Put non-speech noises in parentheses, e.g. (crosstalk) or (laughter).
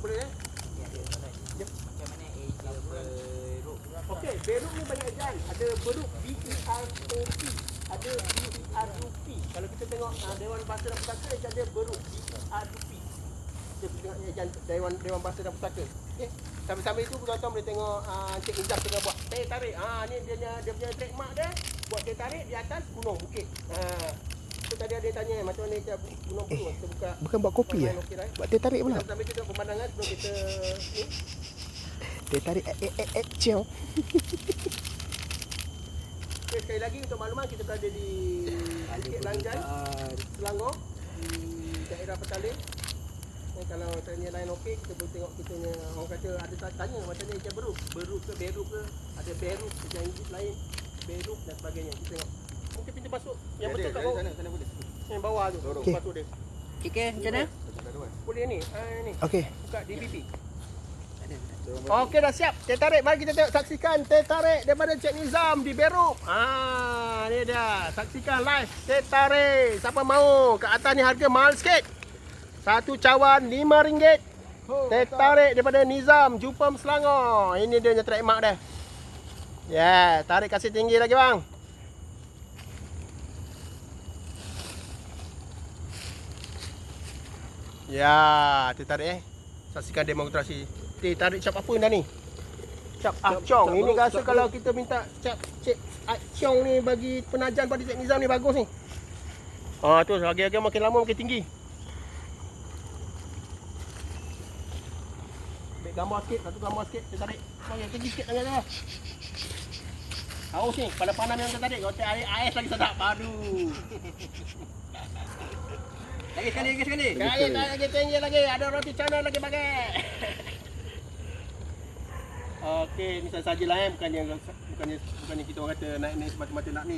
boleh eh. Okey, beruk ni banyak ajaran. Ada beruk B E R O P. Ada B E R U P. Kalau kita tengok uh, Dewan Bahasa dan Pustaka dia ada beruk B E R U P. Kita tengok ajaran Dewan Dewan Bahasa dan Pustaka. Okey. Sambil-sambil itu tuan-tuan boleh tengok uh, Encik Ijaz tengah buat teh tarik. Ah ni dia punya dia punya trademark dia. Buat teh tarik di atas gunung bukit. Ha. So tadi ada tanya macam mana kita gunung gunung kita buka. Bukan buat kopi ya? right? Buat teh tarik pula. Sambil kita pemandangan sebelum kita ni. Teh tarik eh eh eh, eh ciao. Okay, (laughs) sekali lagi untuk makluman kita berada di Bukit Langjan, Selangor di daerah Petaling. Eh, kalau tanya lain okey, kita boleh tengok kita punya orang kata ada ta- tanya macam ni macam beruk, beruk ke beruk ke, ada beruk ke lain, beruk dan sebagainya. Kita tengok. Mungkin pintu masuk yang betul kat bawah. Sana, sana boleh. Yang bawah tu, Okey. masuk dia. Okey, macam mana? Boleh ni, ah ni. Okey. Buka DBP. Okey dah siap. Teh tarik mari kita tengok saksikan teh tarik daripada Cik Nizam di Beruk. Ah, ni dia. Saksikan live teh tarik. Siapa mau? Kat atas ni harga mahal sikit. Satu cawan RM5. Teh tarik daripada Nizam, Jupam Selangor. Ini dia punya trademark dia. Ya, yeah, tarik kasih tinggi lagi bang. Ya, teh tarik eh. Saksikan demonstrasi. Teh tarik cap apa dah ni? Cap acong. cap Ini rasa cap kalau kita minta cap cik acong ni bagi penajan pada Cik Nizam ni bagus ni. Ah tu harga-harga makin lama makin tinggi. Ambil gambar sikit, satu gambar sikit, teh tarik. Bagi tinggi sikit tangan dia. Haus ni, pada panas yang teh tarik. Kalau teh air ais lagi sedap. Aduh. (laughs) Lagi sekali, lagi sekali. Kaya tak lagi tinggi lagi. Ada roti canai lagi pakai. (laughs) Okey, ni saja lah eh. Bukannya, bukannya, bukannya kita orang kata naik ni semata-mata nak ni.